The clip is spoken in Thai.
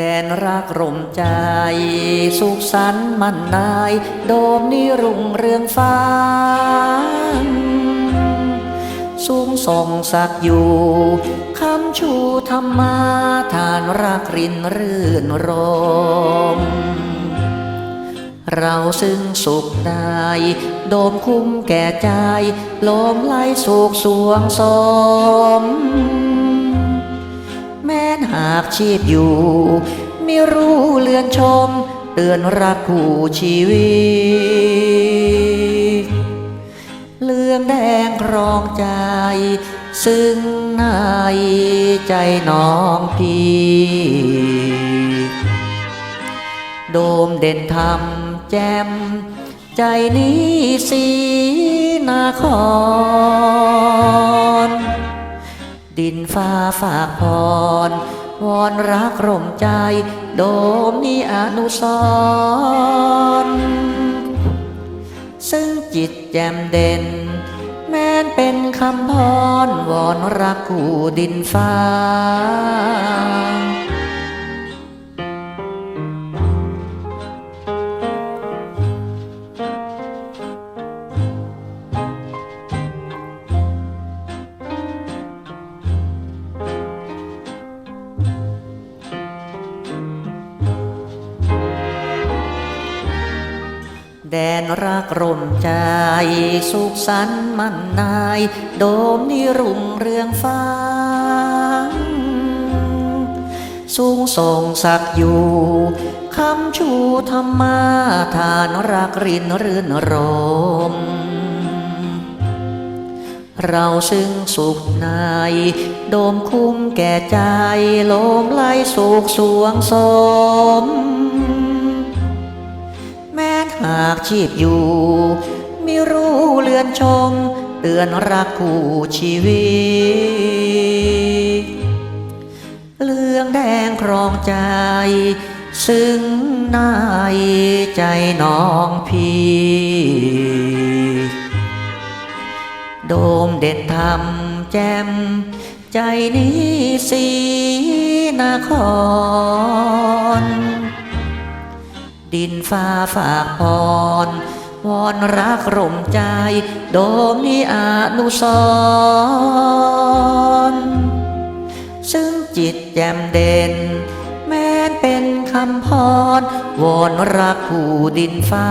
แดนรักรมใจ สุขสันต์มันนาย โดมนิรุ่งเรืองฟ้า สูงส่งสักอยู่คำชูธรรมาทานรักรินรื่นรม เราซึ่งสุขได้ โดมคุ้มแก่ใจลมไหลสุขสวงสม หากชีพอยู่ ไม่รู้เลือนชม เตือนรักคู่ชีวิตเลื่อมแดงครองใจ ซึ่งในใจน้องพี่โดมเด่นธรรมแจ่มใจนี้สีนาคร ดินฟ้าฝากพร วอนรักร่มใจ โดมนี้อนุสรซึ่งจิตแจ่มเด่น แม้นเป็นคำพรวอนรักคู่ดินฟ้า แดนรักร่มใจสุขสันต์มันนาย โดมนิรุ่งเรืองฟ้า สูงส่งสักอยู่คำชูธรรมาทานรักรินรื่นรม เราซึ่งสุขในโดมคุ้มแก่ใจลมไล่สุขสวงสม หากชีพอยู่ไม่รู้เลือนชมเตือนรักคู่ชีวิตเลืองแดงครองใจ ซึ่งในใจน้องพี่โดมเด่นธรรมแจ่มใจนี้สีนาคร ดินฟ้าฝากพรวอนรักร่มใจ โดมนี้อนุสรณ์ซึ่งจิตแจ่มเด่น แม้เป็นคำพรวอนรักผู้ดินฟ้า